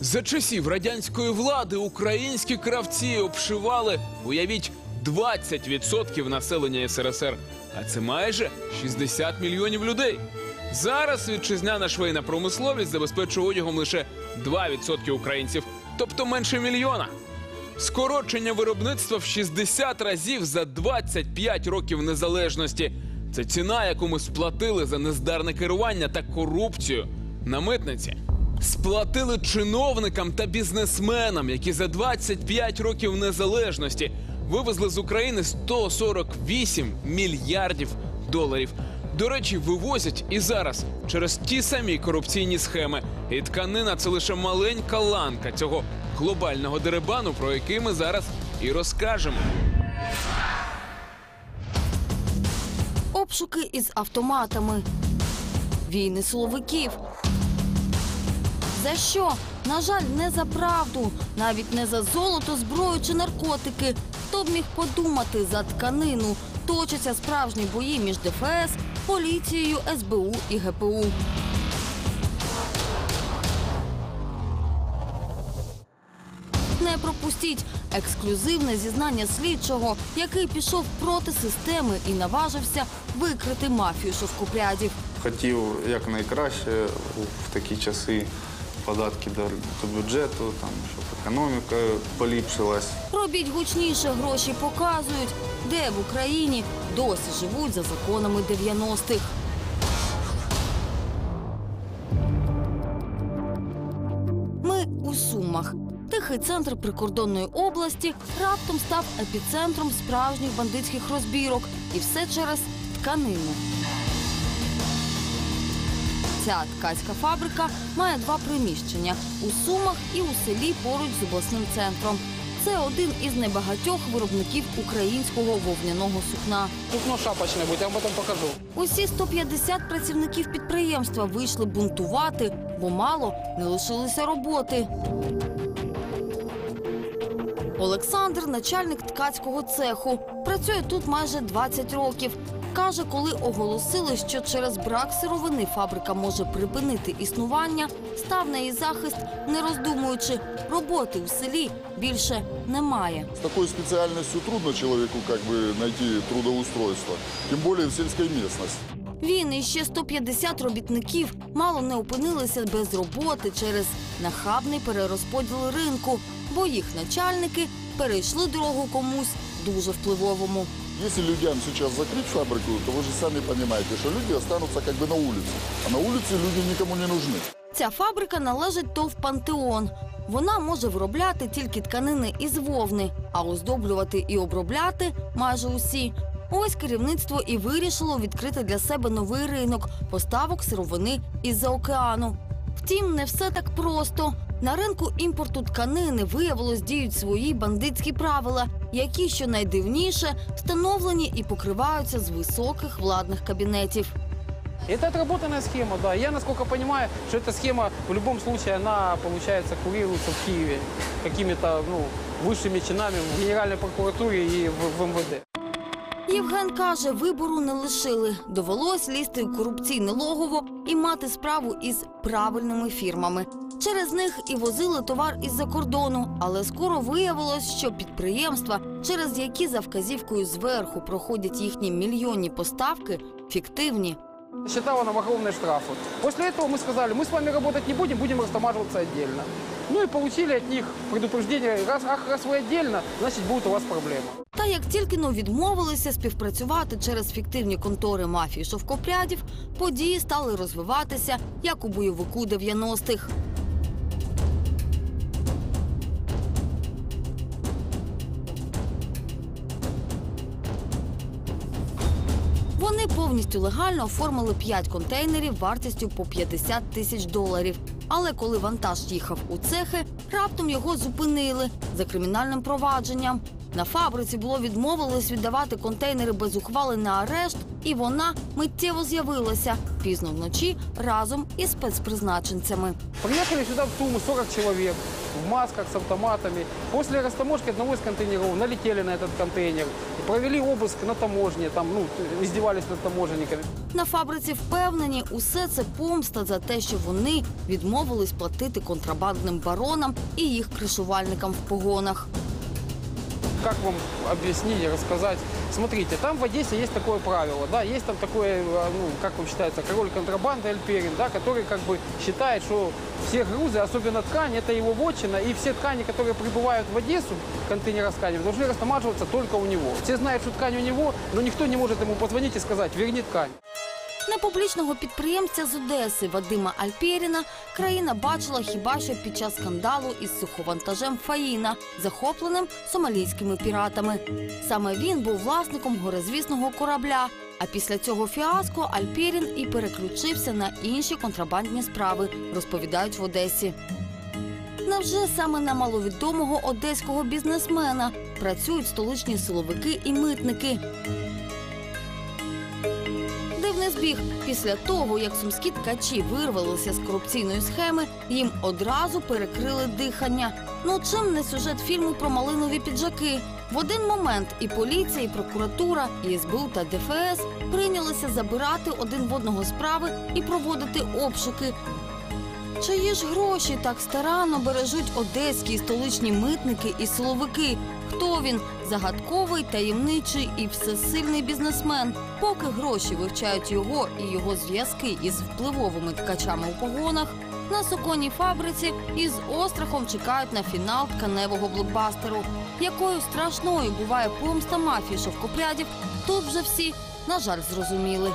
За часів радянської влади українські кравці обшивали, уявіть, 20% населення СРСР. А це майже 60 мільйонів людей. Зараз вітчизняна швейна промисловість забезпечує одягом лише 2% українців, тобто менше мільйона. Скорочення виробництва в 60 разів за 25 років незалежності. Це ціна, яку ми сплатили за нездарне керування та корупцію на митниці. Сплатили чиновникам та бізнесменам, які за 25 років незалежності вивезли з України 148 мільярдів доларів. До речі, вивозять і зараз через ті самі корупційні схеми. І тканина це лише маленька ланка цього глобального деребану, про який ми зараз і розкажемо. Обшуки із автоматами. Війни силовиків. За що? На жаль, не за правду, навіть не за золото, зброю чи наркотики. Хто б міг подумати за тканину? Точаться справжні бої між ДФС, поліцією, СБУ і ГПУ. Не пропустіть ексклюзивне зізнання слідчого, який пішов проти системи і наважився викрити мафію шовкопрядів. Хотів якнайкраще в такі часи податки до, до бюджету, там, щоб економіка поліпшилась. Робіть гучніше, гроші показують, де в Україні досі живуть за законами 90-х. Ми у Сумах. Тихий центр прикордонної області раптом став епіцентром справжніх бандитських розбірок. І все через тканину. Ця ткацька фабрика має два приміщення у Сумах і у селі поруч з обласним центром. Це один із небагатьох виробників українського вовняного сукна. Сукно шапочное будет, я вам потом покажу. Усі 150 працівників підприємства вийшли бунтувати, бо мало не лишилося роботи. Олександр, начальник ткацького цеху, працює тут майже 20 років. Каже, коли оголосили, що через брак сировини фабрика може припинити існування, став на її захист, не роздумуючи, роботи у селі більше немає. С такой специальностью трудно человеку как бы найти трудоустройство, тем более в сельской местности. Він і ще 150 робітників мало не опинилися без роботи через нахабний перерозподіл ринку, бо їх начальники перейшли дорогу комусь дуже впливовому. Если людям сейчас закрыть фабрику, то вы же сами понимаете, что люди останутся как бы на улице. А на улице люди никому не нужны. Ця фабрика належить ТОВ Пантеон. Вона може виробляти тільки тканини із вовни, а оздоблювати і обробляти майже усі. Ось керівництво і вирішило відкрити для себе новий ринок поставок сировини із-за океану. Втім, не все так просто. На ринку імпорту тканини виявилось діють свої бандитські правила, які, що найдивніше, встановлені і покриваються з високих владних кабінетів. Это отработанная схема, да. Я, насколько понимаю, что эта схема в любом случае, она, получается, курируется в Киеве какими-то, ну, высшими чинами в Генеральной прокуратуре и в, в МВД. Євген каже, вибору не лишили. Довелось лізти у корупційне логово і мати справу із правильними фірмами. Через них і возили товар із-за кордону, але скоро виявилось, що підприємства, через які за вказівкою зверху проходять їхні мільйонні поставки, фіктивні. Считала нам огромные штрафы. После этого мы сказали, мы с вами работать не будем, будем растамаживаться отдельно. Ну и получили от них предупреждение, раз, ах, раз вы отдельно, значит будет у вас проблема. Та як тільки но відмовилися співпрацювати через фіктивні контори мафії шовкопрядів, події стали розвиватися як у бойовику 90-х. Вони повністю легально оформили 5 контейнерів вартістю по 50 тисяч доларів. Але коли вантаж їхав у цехи, раптом його зупинили за кримінальним провадженням. На фабриці було відмовились віддавати контейнери без ухвали на арешт, і вона миттєво з'явилася пізно вночі разом із спецпризначенцями. Приехали сюда в Туму 40 человек в масках с автоматами. После растаможки одного из контейнеров налетели на этот контейнер провели обыск на таможні, там, ну, издевались над таможенниками. На фабриці впевнені, усе це помста за те, що вони відмовились платити контрабандним баронам і їх кришувальникам в погонах. Как вам объяснить и рассказать? Смотрите, там в Одессе есть такое правило, да, есть там такое, э, ну, как вам считается, король контрабанды Альперин, да, который как бы считает, что все грузы, особенно ткань, это его вотчина, и все ткани, которые прибывают в Одессу, контейнера с тканями, должны растамаживаться только у него. Все знают, что ткань у него, но никто не может ему позвонить и сказать, верни ткань. Непублічного підприємця з Одеси Вадима Альпєріна країна бачила хіба що під час скандалу із суховантажем Фаїна, захопленим сомалійськими піратами. Саме він був власником горизвісного корабля. А після цього фіаско Альпєрін і переключився на інші контрабандні справи, розповідають в Одесі. Невже саме на маловідомого одеського бізнесмена працюють столичні силовики і митники? Збіг. Після того, як сумські ткачі вирвалися з корупційної схеми, їм одразу перекрили дихання. Ну чим не сюжет фільму про малинові піджаки? В один момент і поліція, і прокуратура, і СБУ та ДФС прийнялися забирати один в одного справи і проводити обшуки. Чиї ж гроші так старанно бережуть одеські і столичні митники і силовики? Хто він? Загадковий, таємничий і всесильний бізнесмен. Поки гроші вивчають його і його зв'язки із впливовими ткачами у погонах, на суконній фабриці із острахом чекають на фінал тканевого блокбастеру. Якою страшною буває помста мафії шовкопрядів, тут вже всі, на жаль, зрозуміли.